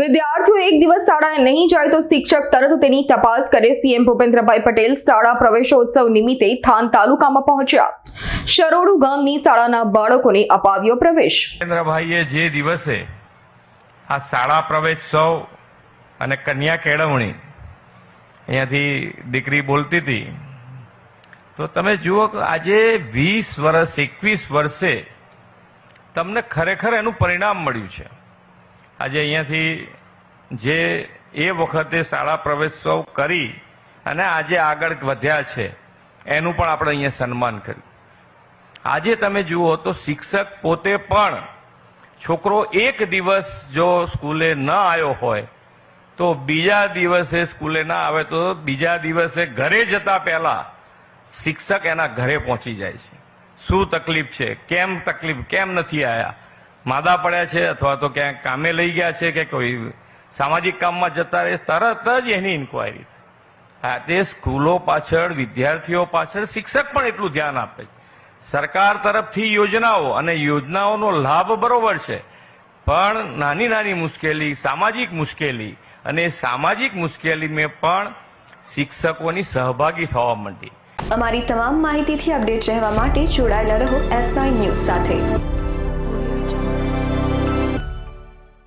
વિદ્યાર્થીઓ એક દિવસ શાળાએ નહીં જાય તો શિક્ષક તરત તેની તપાસ કરે. સીએમ ભૂપેન્દ્રભાઈ પટેલ શાળા પ્રવેશોત્સવ નિમિત્તે થાન તાલુકામાં પહોંચ્યા. શરોડુ ગામની શાળાના બાળકોને અપાવ્યો પ્રવેશ. ભૂપેન્દ્રભાઈએ જે દિવસે આ શાળા પ્રવેશોત્સવ અને કન્યા કેળવણી અહીંયાથી દીકરી બોલતી હતી, તો તમે જુઓ કે આજે વીસ વર્ષ, એકવીસ વર્ષે તમને ખરેખર એનું પરિણામ મળ્યું છે. આજે અહીંયાથી જે એ વખતે શાળા પ્રવેશોત્સવ કરી અને આજે આગળ વધ્યા છે, એનું પણ આપણે અહીંયા સન્માન કર્યું. આજે તમે જુઓ તો શિક્ષક પોતે પણ છોકરો એક દિવસ જો સ્કૂલે ન આવ્યો હોય, તો બીજા દિવસે સ્કૂલે ના આવે તો બીજા દિવસે ઘરે જતા પહેલા શિક્ષક એના ઘરે પહોંચી જાય છે. શું તકલીફ છે? કેમ તકલીફ? કેમ નથી આયા? માદા પડ્યા છે અથવા તો ક્યાંક કામે લઈ ગયા છે કે કોઈ સામાજિક કામમાં જતા રહે, તરત જ એની ઇન્કવાયરી થાય. તે સ્કૂલો પાછળ, વિદ્યાર્થીઓ પાછળ શિક્ષક પણ એટલું ધ્યાન આપે છે. સરકાર તરફથી યોજનાઓ અને યોજનાઓનો લાભ બરોબર છે. પણ નાની નાની મુશ્કેલી, સામાજિક મુશ્કેલી અને સામાજિક મુશ્કેલીમાં પણ શિક્ષકોની સહભાગી થવા માંડી. અમારી તમામ માહિતીથી અપડેટ રહેવા માટે જોડાયેલા રહો એસ નાઇન ન્યૂઝ સાથે.